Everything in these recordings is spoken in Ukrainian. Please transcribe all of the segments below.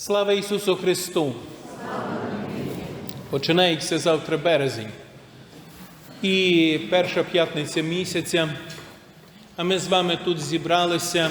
Слава Ісусу Христу! Починається завтра березень. І перша п'ятниця місяця. А ми з вами тут зібралися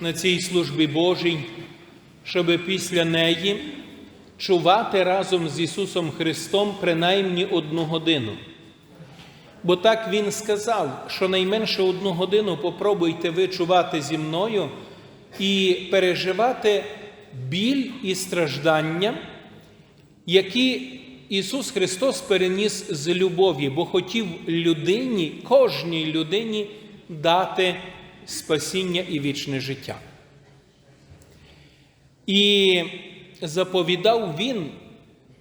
на цій службі Божій, щоб після неї чувати разом з Ісусом Христом принаймні одну годину. Бо так Він сказав, що найменше одну годину попробуйте ви чувати зі мною і переживати біль і страждання, які Ісус Христос переніс з любові, бо хотів людині, кожній людині дати спасіння і вічне життя. І заповідав Він,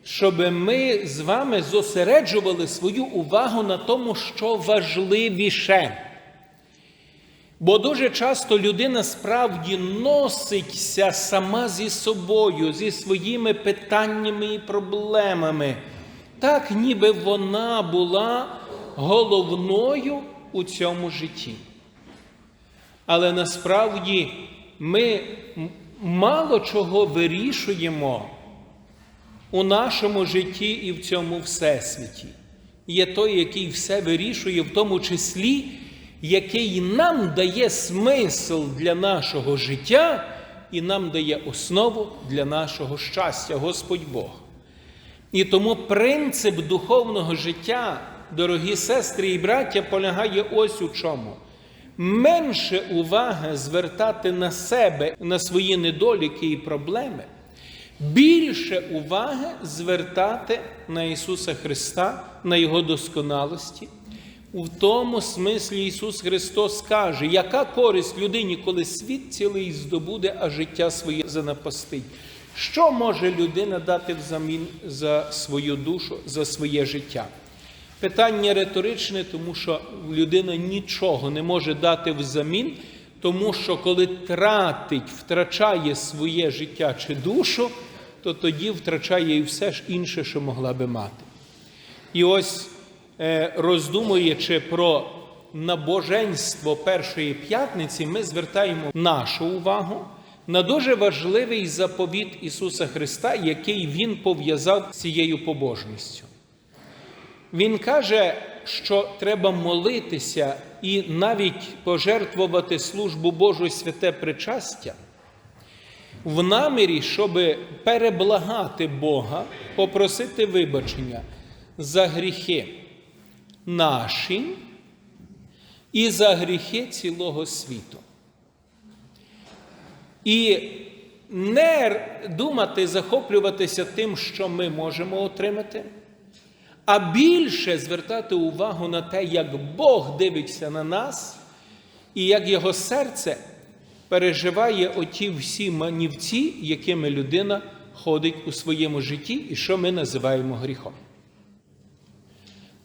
щоб ми з вами зосереджували свою увагу на тому, що важливіше. Бо дуже часто людина справді носиться сама зі собою, зі своїми питаннями і проблемами, так ніби вона була головною у цьому житті. Але насправді ми мало чого вирішуємо у нашому житті і в цьому всесвіті. Є той, який все вирішує, в тому числі який нам дає смисл для нашого життя і нам дає основу для нашого щастя, Господь Бог. І тому принцип духовного життя, дорогі сестри і браття, полягає ось у чому. Менше уваги звертати на себе, на свої недоліки і проблеми, більше уваги звертати на Ісуса Христа, на Його досконалості. У тому смислі Ісус Христос каже, яка користь людині, коли світ цілий здобуде, а життя своє занапастить. Що може людина дати взамін за свою душу, за своє життя? Питання риторичне, тому що людина нічого не може дати взамін, тому що коли тратить, втрачає своє життя чи душу, то тоді втрачає і все ж інше, що могла би мати. І ось роздумуючи про набоженство першої п'ятниці, ми звертаємо нашу увагу на дуже важливий заповіт Ісуса Христа, який Він пов'язав з цією побожністю. Він каже, що треба молитися і навіть пожертвувати службу Божу святе причастя в намірі, щоб переблагати Бога, попросити вибачення за гріхи наші і за гріхи цілого світу. І не думати, захоплюватися тим, що ми можемо отримати, а більше звертати увагу на те, як Бог дивиться на нас, і як Його серце переживає оті всі манівці, якими людина ходить у своєму житті, і що ми називаємо гріхом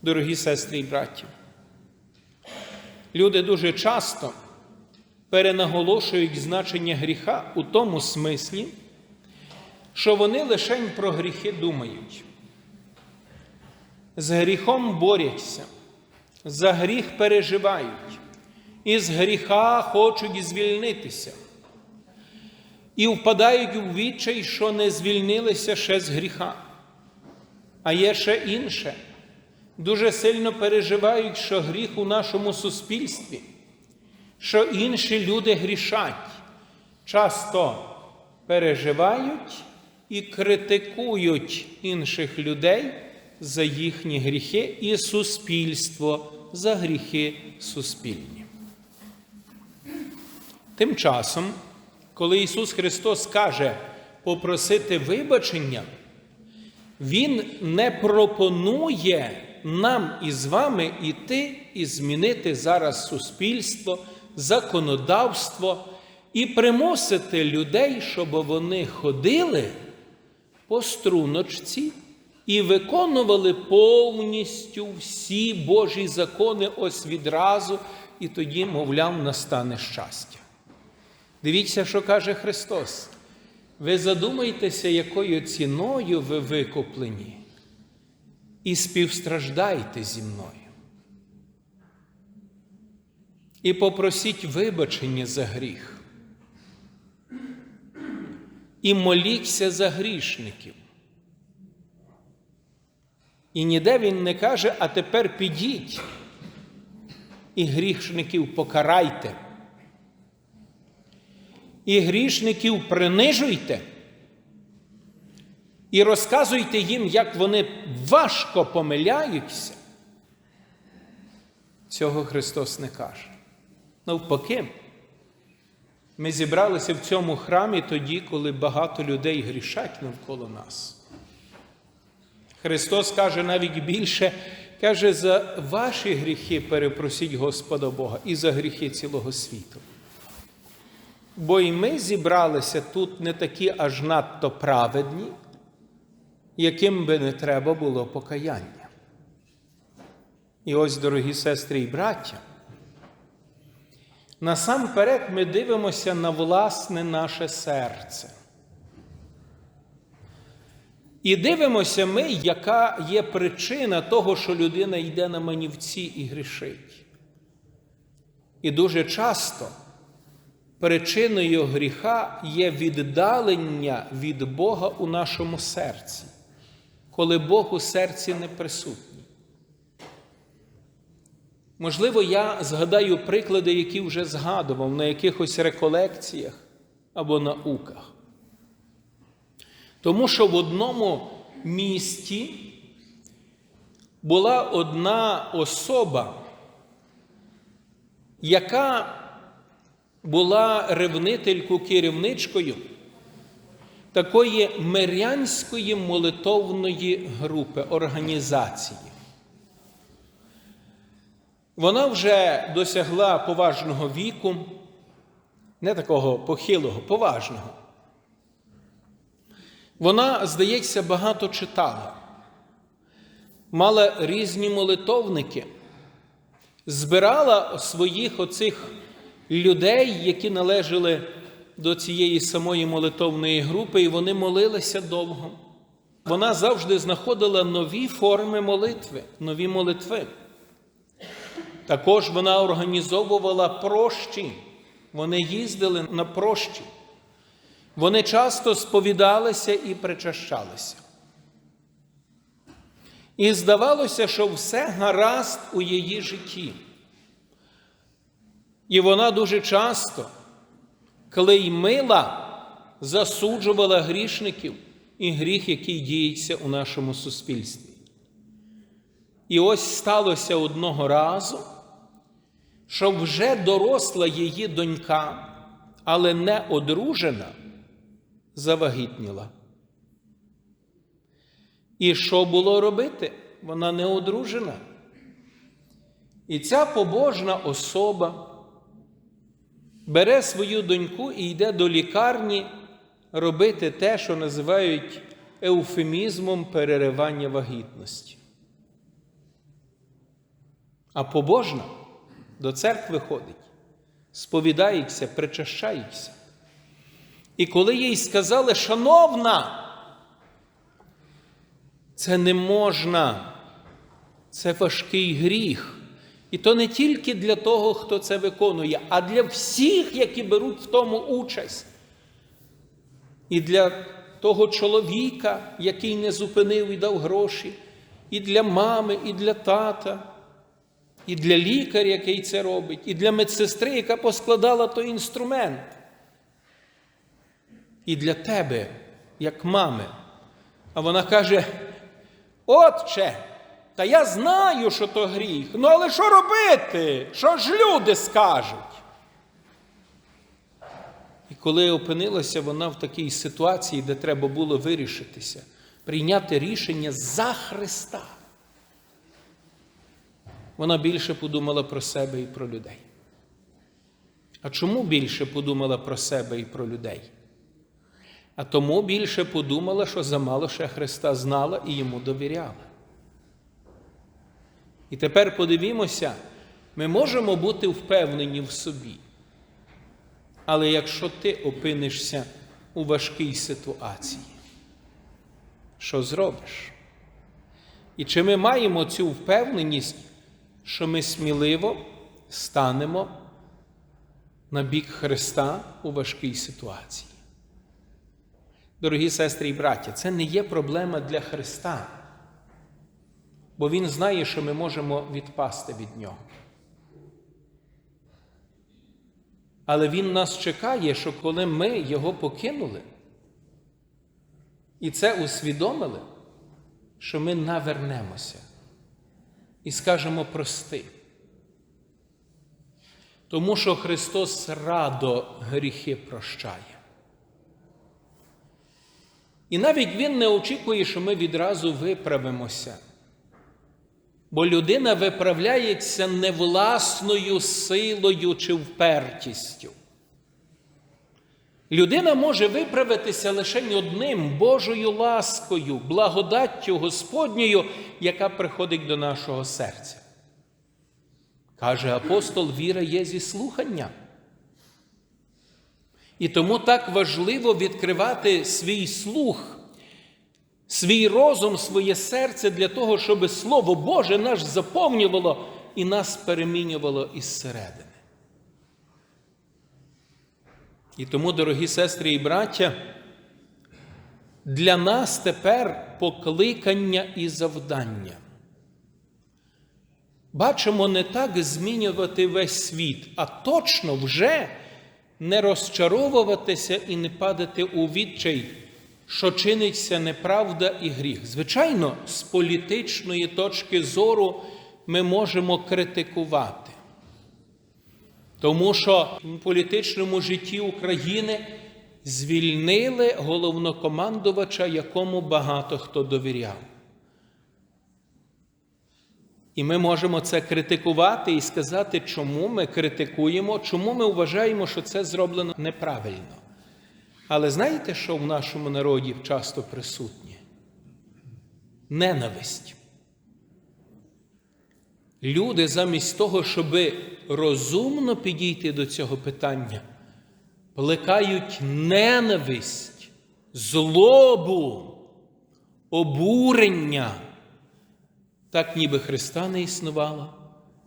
дорогі сестри і браті. Люди дуже часто перенаголошують значення гріха у тому смислі, що вони лише про гріхи думають. З гріхом борються, за гріх переживають, і з гріха хочуть звільнитися. І впадають у відчай, що не звільнилися ще з гріха. А є ще інше дуже сильно переживають, що гріх у нашому суспільстві, що інші люди грішать, часто переживають і критикують інших людей за їхні гріхи і суспільство за гріхи суспільні. Тим часом, коли Ісус Христос каже попросити вибачення, Він не пропонує нам із вами іти і змінити зараз суспільство, законодавство і примусити людей, щоб вони ходили по струночці і виконували повністю всі Божі закони ось відразу, і тоді, мовляв, настане щастя. Дивіться, що каже Христос. Ви задумайтеся, якою ціною ви викуплені і співстраждайте зі мною. І попросіть вибачення за гріх. і моліться за грішників. І ніде він не каже, а тепер підіть і грішників покарайте. І грішників принижуйте. І розказуйте їм, як вони важко помиляються. Цього Христос не каже. Навпаки, ми зібралися в цьому храмі тоді, коли багато людей грішать навколо нас. Христос каже навіть більше, каже, за ваші гріхи перепросіть Господа Бога і за гріхи цілого світу. Бо і ми зібралися тут не такі аж надто праведні, яким би не треба було покаяння. І ось, дорогі сестри і браття, насамперед ми дивимося на власне наше серце. І дивимося ми, яка є причина того, що людина йде на манівці і грішить. І дуже часто причиною гріха є віддалення від Бога у нашому серці, коли Бог у серці не присутній. Можливо, я згадаю приклади, які вже згадував на якихось реколекціях або науках. Тому що в одному місті була одна особа, яка була ревнителькою керівничкою такої мирянської молитовної групи, організації. Вона вже досягла поважного віку, не такого похилого, поважного. Вона, здається, багато читала, мала різні молитовники, збирала своїх оцих людей, які належали до цієї самої молитовної групи, і вони молилися довго. Вона завжди знаходила нові форми молитви, нові молитви. Також вона організовувала прощі, вони їздили на прощі. Вони часто сповідалися і причащалися. І здавалося, що все гаразд у її житті. І вона дуже часто клеймила, засуджувала грішників і гріх, який діється у нашому суспільстві. І ось сталося одного разу, що вже доросла її донька, але не одружена завагітніла. І що було робити? Вона не одружена. І ця побожна особа бере свою доньку і йде до лікарні робити те, що називають еуфемізмом переривання вагітності. А побожна до церкви ходить, сповідається, причащається. І коли їй сказали, шановна, це не можна, це важкий гріх. І то не тільки для того, хто це виконує, а для всіх, які беруть в тому участь. І для того чоловіка, який не зупинив і дав гроші, і для мами, і для тата, і для лікаря, який це робить, і для медсестри, яка поскладала той інструмент і для тебе, як мами. А вона каже: Отче, та я знаю, що то гріх. Ну, але що робити? Що ж люди скажуть? І коли опинилася вона в такій ситуації, де треба було вирішитися, прийняти рішення за Христа, вона більше подумала про себе і про людей. А чому більше подумала про себе і про людей? а тому більше подумала, що замало ще Христа знала і йому довіряла. І тепер подивімося, ми можемо бути впевнені в собі. Але якщо ти опинишся у важкій ситуації, що зробиш? І чи ми маємо цю впевненість, що ми сміливо станемо на бік Христа у важкій ситуації? Дорогі сестри і браття, це не є проблема для Христа, бо Він знає, що ми можемо відпасти від Нього. Але Він нас чекає, що коли ми Його покинули і це усвідомили, що ми навернемося і скажемо прости. Тому що Христос радо гріхи прощає. І навіть Він не очікує, що ми відразу виправимося. Бо людина виправляється не власною силою чи впертістю. Людина може виправитися лише одним Божою ласкою, благодаттю Господньою, яка приходить до нашого серця. Каже апостол, віра є зі слухання. І тому так важливо відкривати свій слух, свій розум, своє серце для того, щоб Слово Боже наш заповнювало і нас перемінювало із середини. І тому, дорогі сестри і браття, для нас тепер покликання і завдання. Бачимо не так змінювати весь світ, а точно вже не розчаровуватися і не падати у відчай, що чиниться неправда і гріх. Звичайно, з політичної точки зору ми можемо критикувати. Тому що в політичному житті України звільнили головнокомандувача, якому багато хто довіряв. І ми можемо це критикувати і сказати, чому ми критикуємо, чому ми вважаємо, що це зроблено неправильно. Але знаєте, що в нашому народі часто присутнє? Ненависть. Люди замість того, щоб розумно підійти до цього питання, плекають ненависть, злобу, обурення. Так ніби Христа не існувало,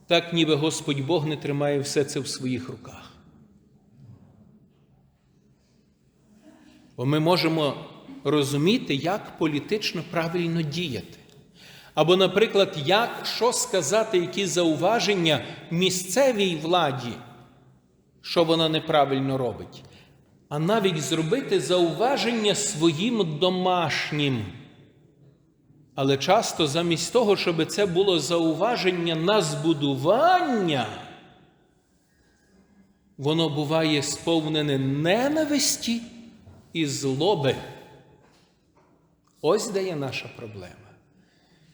так ніби Господь Бог не тримає все це в своїх руках. Ми можемо розуміти, як політично правильно діяти. Або, наприклад, як що сказати, які зауваження місцевій владі, що вона неправильно робить, а навіть зробити зауваження своїм домашнім. Але часто замість того, щоб це було зауваження на збудування, воно буває сповнене ненависті і злоби. Ось де є наша проблема.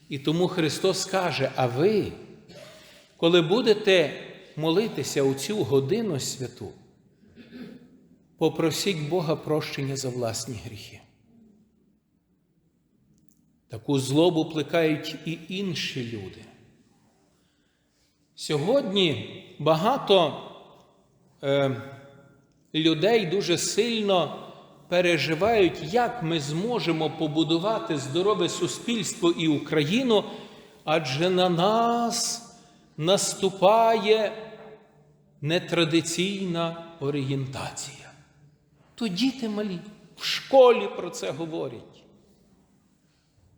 І тому Христос каже: а ви, коли будете молитися у цю годину святу, попросіть Бога прощення за власні гріхи. Таку злобу плекають і інші люди. Сьогодні багато е, людей дуже сильно переживають, як ми зможемо побудувати здорове суспільство і Україну, адже на нас наступає нетрадиційна орієнтація. То діти малі в школі про це говорять.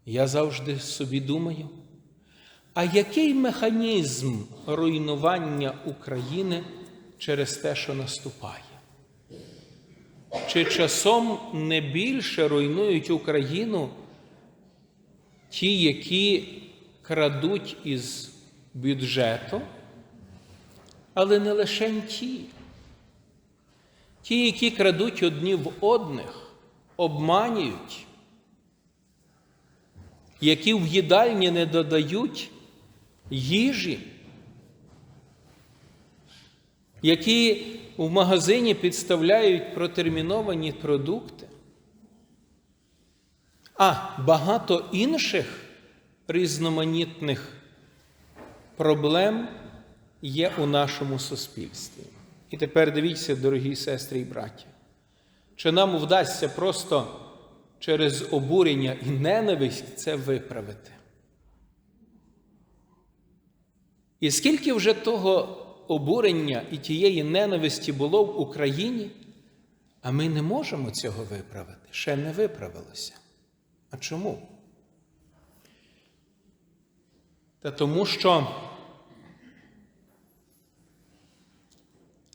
Я завжди собі думаю, а який механізм руйнування України через те, що наступає? Чи часом не більше руйнують Україну ті, які крадуть із бюджету, але не лише ті, ті, які крадуть одні в одних, обманюють, які в їдальні не додають їжі, які в магазині підставляють протерміновані продукти, а багато інших різноманітних проблем є у нашому суспільстві. І тепер дивіться, дорогі сестри і браття, чи нам вдасться просто через обурення і ненависть це виправити. І скільки вже того обурення і тієї ненависті було в Україні, А ми не можемо цього виправити, ще не виправилося. А чому? Та тому що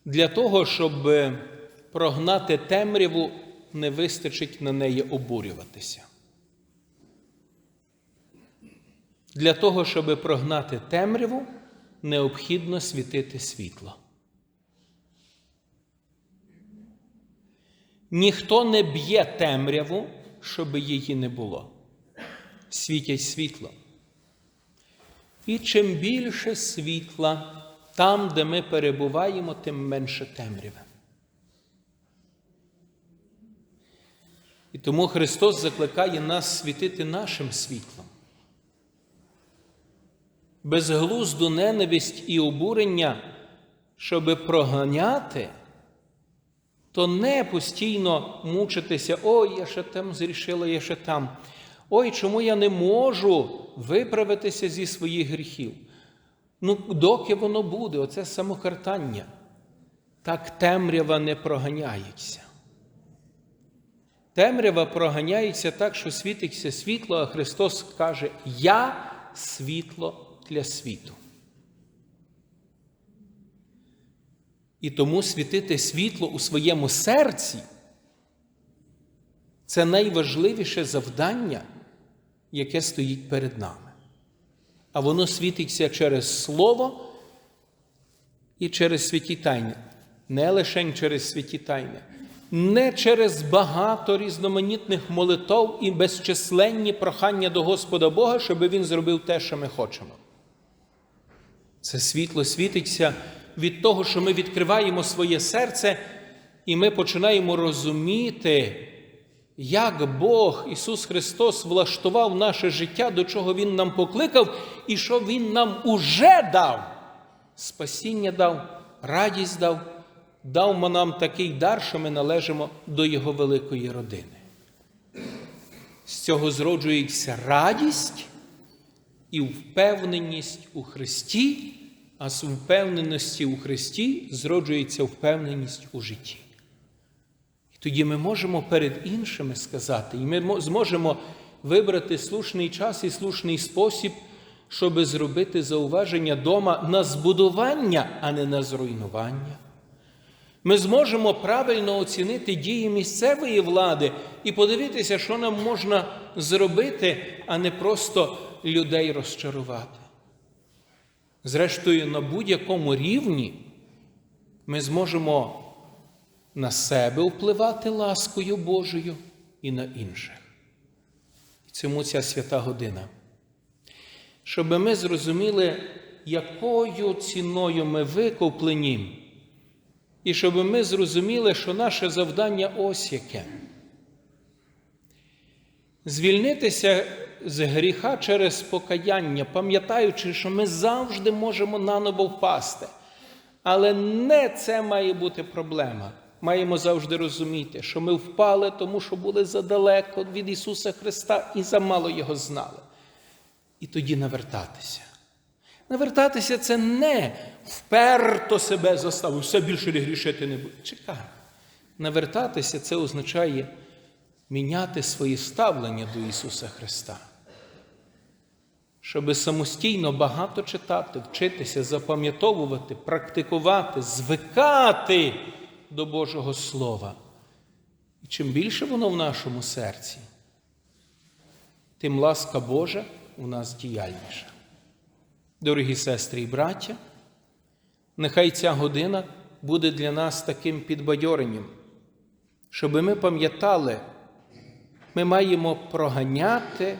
для того, щоб прогнати темряву, не вистачить на неї обурюватися. Для того, щоб прогнати темряву, необхідно світити світло. Ніхто не б'є темряву, щоб її не було. Світять світло. І чим більше світла там, де ми перебуваємо, тим менше темряви. І тому Христос закликає нас світити нашим світлом. Безглузду ненависть і обурення, щоб проганяти, то не постійно мучитися, ой, я ще там зрішила, я ще там. Ой, чому я не можу виправитися зі своїх гріхів? Ну, доки воно буде, оце самокартання. Так темрява не проганяється. Темрява проганяється так, що світиться світло, а Христос каже: Я світло для світу. І тому світити світло у своєму серці це найважливіше завдання, яке стоїть перед нами. А воно світиться через Слово і через святі тайни. Не лише через святі тайни, не через багато різноманітних молитов і безчисленні прохання до Господа Бога, щоб Він зробив те, що ми хочемо. Це світло світиться від того, що ми відкриваємо своє серце, і ми починаємо розуміти, як Бог Ісус Христос влаштував наше життя, до чого Він нам покликав, і що Він нам уже дав. Спасіння дав, радість дав, дав нам такий дар, що ми належимо до Його великої родини. З цього зроджується радість і впевненість у Христі, а з впевненості у Христі зроджується впевненість у житті. І тоді ми можемо перед іншими сказати, і ми зможемо вибрати слушний час і слушний спосіб, щоб зробити зауваження дома на збудування, а не на зруйнування. Ми зможемо правильно оцінити дії місцевої влади і подивитися, що нам можна зробити, а не просто людей розчарувати. Зрештою, на будь-якому рівні ми зможемо на себе впливати ласкою Божою і на інших. Цьому ця свята година. Щоб ми зрозуміли, якою ціною ми викуплені, і щоб ми зрозуміли, що наше завдання ось яке. Звільнитися з гріха через покаяння, пам'ятаючи, що ми завжди можемо наново впасти. Але не це має бути проблема. Маємо завжди розуміти, що ми впали, тому що були задалеко від Ісуса Христа і замало Його знали. І тоді навертатися. Навертатися це не вперто себе заставив, все більше не грішити не буде. Чекай. Навертатися це означає міняти свої ставлення до Ісуса Христа. Щоб самостійно багато читати, вчитися, запам'ятовувати, практикувати, звикати до Божого Слова. І чим більше воно в нашому серці, тим ласка Божа у нас діяльніша. Дорогі сестри і браття, нехай ця година буде для нас таким підбадьоренням, щоб ми пам'ятали, ми маємо проганяти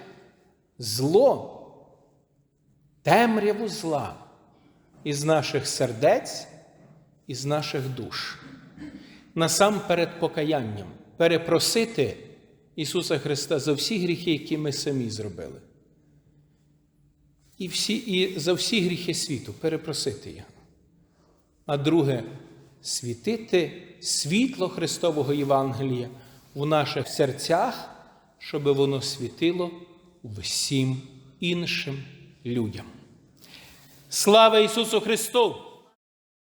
зло, темряву зла із наших сердець, із наших душ. Насамперед покаянням перепросити Ісуса Христа за всі гріхи, які ми самі зробили. І всі, і за всі гріхи світу перепросити Його. А друге, світити світло Христового Євангелія в наших серцях, щоб воно світило всім іншим людям. Слава Ісусу Христу!